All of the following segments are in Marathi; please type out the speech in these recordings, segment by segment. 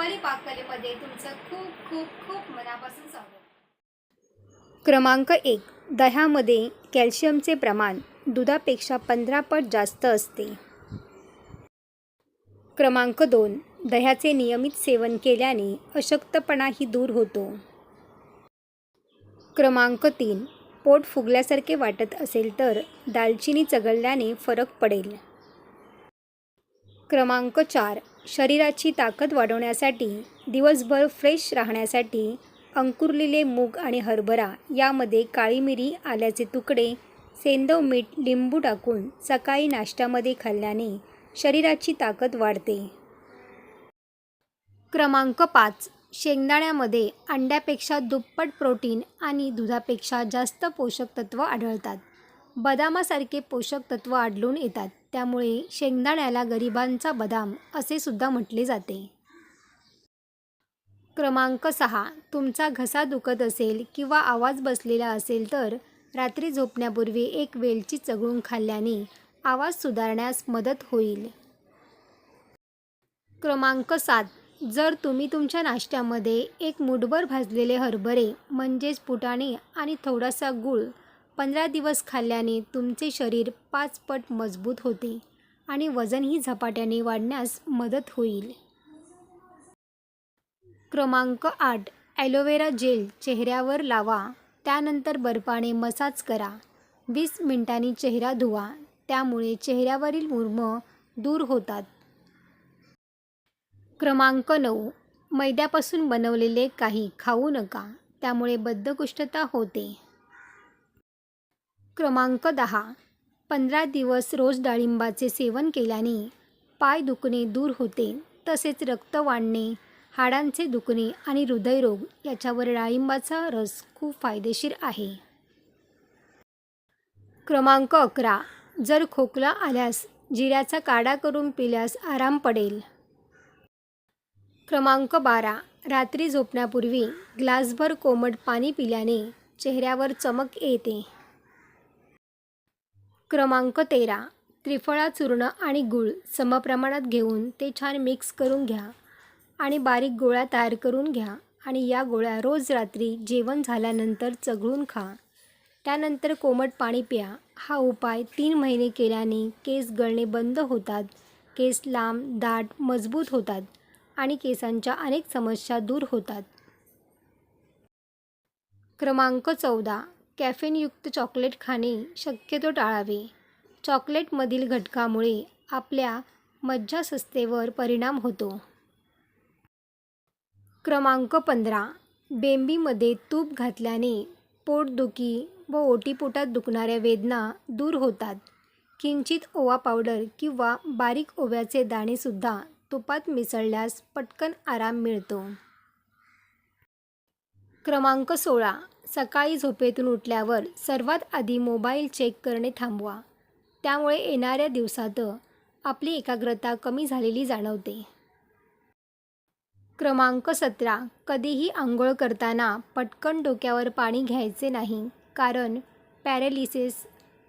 रुपाली पाककलेमध्ये तुमचं खूप खूप खूप मनापासून स्वागत. क्रमांक एक दह्यामध्ये कॅल्शियमचे प्रमाण दुधापेक्षा पंधरा पट जास्त असते. क्रमांक दोन दह्याचे नियमित सेवन केल्याने अशक्तपणाही दूर होतो. क्रमांक तीन पोट फुगल्यासारखे वाटत असेल तर दालचिनी चघळल्याने फरक पडेल. क्रमांक चार शरीराची ताकद वाढवण्यासाठी दिवसभर फ्रेश राहण्यासाठी अंकुरलेले मूग आणि हरभरा यामध्ये काळी मिरी आल्याचे तुकडे सेंदव मीठ लिंबू टाकून सकाळी नाश्त्यामध्ये खाल्ल्याने शरीराची ताकद वाढते. क्रमांक पाच. शेंगदाण्यामध्ये अंड्यापेक्षा दुप्पट प्रोटीन आणि दुधापेक्षा जास्त पोषक तत्त्व आढळतात. बदामासारखे पोषक तत्त्व आढळून येतात. त्यामुळे शेंगदाण्याला गरिबांचा बदाम असे सुद्धा म्हटले जाते. क्रमांक सहा. तुमचा घसा दुखत असेल किंवा आवाज बसलेला असेल तर रात्री झोपण्यापूर्वी एक वेलची चघळून खाल्ल्याने आवाज सुधारण्यास मदत होईल. क्रमांक सात. जर तुम्ही तुमच्या नाश्त्यामध्ये एक मुठभर भाजलेले हरभरे म्हणजेच पुटाणे आणि थोडासा गूळ पंधरा दिवस खाल्ल्याने तुमचे शरीर पाच पट मजबूत होते आणि वजनही झपाट्याने वाढण्यास मदत होईल. क्रमांक आठ. ॲलोवेरा जेल चेहऱ्यावर लावा त्यानंतर बर्फाने मसाज करा. वीस मिनिटांनी चेहरा धुवा त्यामुळे चेहऱ्यावरील मुर्म दूर होतात. क्रमांक नऊ. मैद्यापासून बनवलेले काही खाऊ नका त्यामुळे बद्धकुष्ठता होते. क्रमांक दहा. पंधरा दिवस रोज डाळिंबाचे सेवन केल्याने पाय दुखणे दूर होते तसेच रक्त वाढणे हाडांचे दुखणे आणि हृदयरोग याच्यावर डाळिंबाचा रस खूप फायदेशीर आहे. क्रमांक अकरा. जर खोकला आल्यास जिऱ्याचा काढा करून पिल्यास आराम पडेल. क्रमांक बारा. रात्री झोपण्यापूर्वी ग्लासभर कोमट पाणी पिल्याने चेहऱ्यावर चमक येते. क्रमांक तेरा त्रिफळा चूर्ण आणि गूळ समप्रमाणात घेऊन ते छान मिक्स करून घ्या आणि बारीक गोळ्या तयार करून घ्या आणि या गोळ्या रोज रात्री जेवण झाल्यानंतर चघळून खा. त्यानंतर कोमट पाणी प्या. हा उपाय तीन महिने केल्याने केस गळणे बंद होतात केस लांब दाट मजबूत होतात आणि केसांच्या अनेक समस्या दूर होतात. क्रमांक चौदा कॅफेनयुक्त चॉकलेट खाणे शक्यतो टाळावे. चॉकलेटमधील घटकामुळे आपल्या मज्जासंस्थेवर परिणाम होतो. क्रमांक पंधरा. बेंबीमध्ये तूप घातल्याने पोटदुखी व ओटीपोटात दुखणाऱ्या वेदना दूर होतात. किंचित ओवा पावडर किंवा बारीक ओव्याचे दाणेसुद्धा तुपात मिसळल्यास पटकन आराम मिळतो. क्रमांक सोळा. सकाळी झोपेतून उठल्यावर सर्वात आधी मोबाईल चेक करणे थांबवा. त्यामुळे येणाऱ्या दिवसात आपली एकाग्रता कमी झालेली जाणवते. क्रमांक सतरा. कधीही आंघोळ करताना पटकन डोक्यावर पाणी घ्यायचे नाही कारण पॅरेलिसिस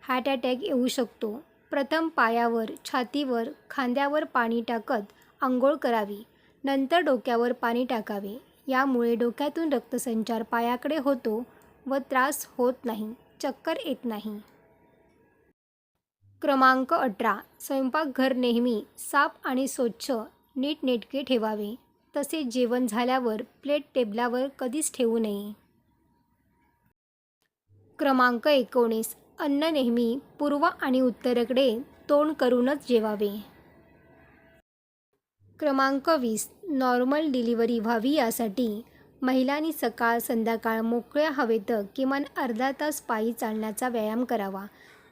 हार्ट अटॅक येऊ शकतो. प्रथम पायावर छातीवर खांद्यावर पाणी टाकत आंघोळ करावी. नंतर डोक्यावर पाणी टाकावे. यामुळे डोक्यातून रक्तसंचार पायाकडे होतो व त्रास होत नाही चक्कर येत नाही. क्रमांक अठरा. स्वयंपाकघर नेहमी साफ आणि स्वच्छ नीटनेटके ठेवावे. तसेच जेवण झाल्यावर प्लेट टेबलावर कधीच ठेवू नये. क्रमांक एकोणीस. अन्न नेहमी पूर्व आणि उत्तरेकडे तोंड करूनच जेवावे. क्रमांक वीस नॉर्मल डिलिव्हरी व्हावी यासाठी महिलांनी सकाळ संध्याकाळ मोकळ्या हवेत किमान अर्धा तास पायी चालण्याचा व्यायाम करावा.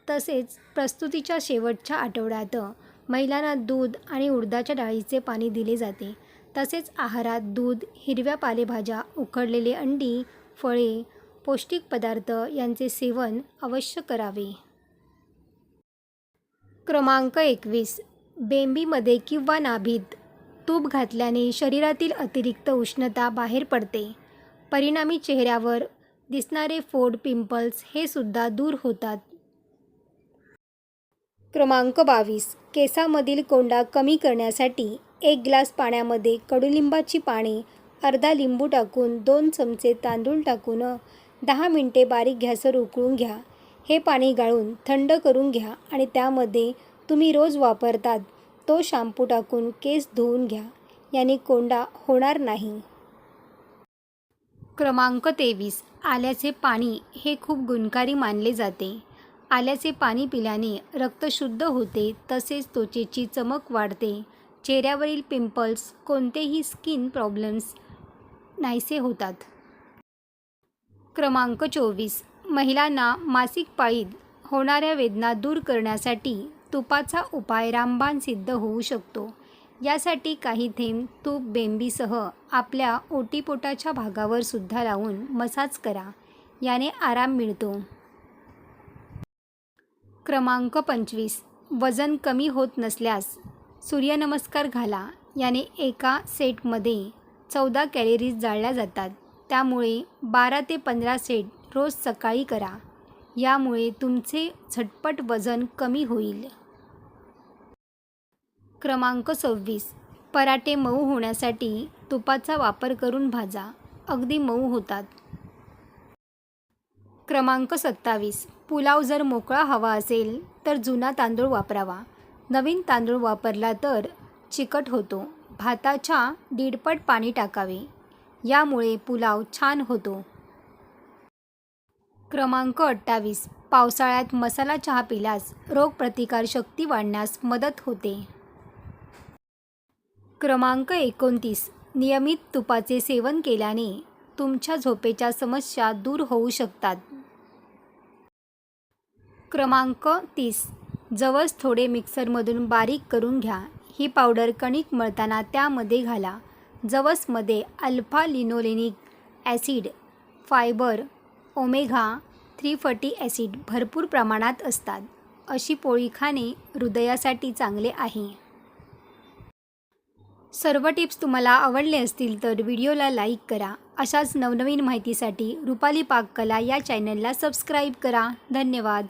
तसेच प्रस्तुतीच्या शेवटच्या आठवड्यात महिलांना दूध आणि उडदाच्या डाळीचे पाणी दिले जाते. तसेच आहारात दूध हिरव्या पालेभाज्या उकडलेले अंडी फळे पौष्टिक पदार्थ यांचे सेवन अवश्य करावे. क्रमांक एकवीस बेंबीमध्ये किंवा नाभीत तूप घातल्याने शरीरातील अतिरिक्त उष्णता बाहेर पडते. परिणामी चेहऱ्यावर दिसणारे फोड पिंपल्स हे सुद्धा दूर होतात. क्रमांक बावीस. केसामधील कोंडा कमी करण्यासाठी एक ग्लास पाण्यामध्ये कडुलिंबाची पाने अर्धा लिंबू टाकून दोन चमचे तांदूळ टाकून दहा मिनटे बारीक घ्यासर उकळून घ्या. हे पाणी गाळून थंड करून घ्या आणि त्यामध्ये तुम्ही रोज वापरतात तो शॅम्पू टाकून केस धुवून घ्या. याने कोंडा होणार नाही. क्रमांक तेवीस. आल्याचे पाणी हे खूप गुणकारी मानले जाते. आल्याचे पाणी पिल्याने रक्त शुद्ध होते तसेच त्वचेची चमक वाढते. चेहऱ्यावरील पिंपल्स कोणतेही स्किन प्रॉब्लेम्स नाहीसे होतात. क्रमांक चोवीस. महिलांना मासिक पाळीत होणाऱ्या वेदना दूर करण्यासाठी तुपाचा उपाय रामबाण सिद्ध होऊ शकतो. यासाठी काही थेंब तूप बेंबीसह आपल्या ओटीपोटाच्या भागावर सुद्धा लावून मसाज करा. याने आराम मिळतो. क्रमांक पंचवीस. वजन कमी होत नसल्यास सूर्यनमस्कार घाला. याने एका सेटमध्ये चौदा कॅलरीज जाळल्या जातात. त्यामुळे बारा ते पंधरा सेट रोज सकाळी करा. यामुळे तुमचे झटपट वजन कमी होईल. क्रमांक सव्वीस. पराठे मऊ होण्यासाठी तुपाचा वापर करून भाजा. अगदी मऊ होतात. क्रमांक सत्तावीस. पुलाव जर मोकळा हवा असेल तर जुना तांदूळ वापरावा. नवीन तांदूळ वापरला तर चिकट होतो. भाताच्या दीडपट पाणी टाकावे. यामुळे पुलाव छान होतो. क्रमांक अठ्ठावीस. पावसाळ्यात मसाला चहा पिल्यास रोगप्रतिकारशक्ती वाढण्यास मदत होते. क्रमांक एकोणतीस. नियमित तुपाचे सेवन केल्याने तुमच्या झोपेच्या समस्या दूर होऊ शकतात. क्रमांक तीस. जवस थोडे मिक्सरमधून बारीक करून घ्या. ही पावडर कणिक मळताना त्यामध्ये घाला. जवसमध्ये alpha linolenic acid fibre omega three fatty acid भरपूर प्रमाणात असतात. अशी पोळी खाणे हृदयासाठी चांगले आहे. सर्व टिप्स तुम्हाला आवडले असतील तर व्हिडिओला लाईक करा. अशाच नवनवीन माहितीसाठी रुपाली पाककला या चॅनलला सबस्क्राईब करा. धन्यवाद.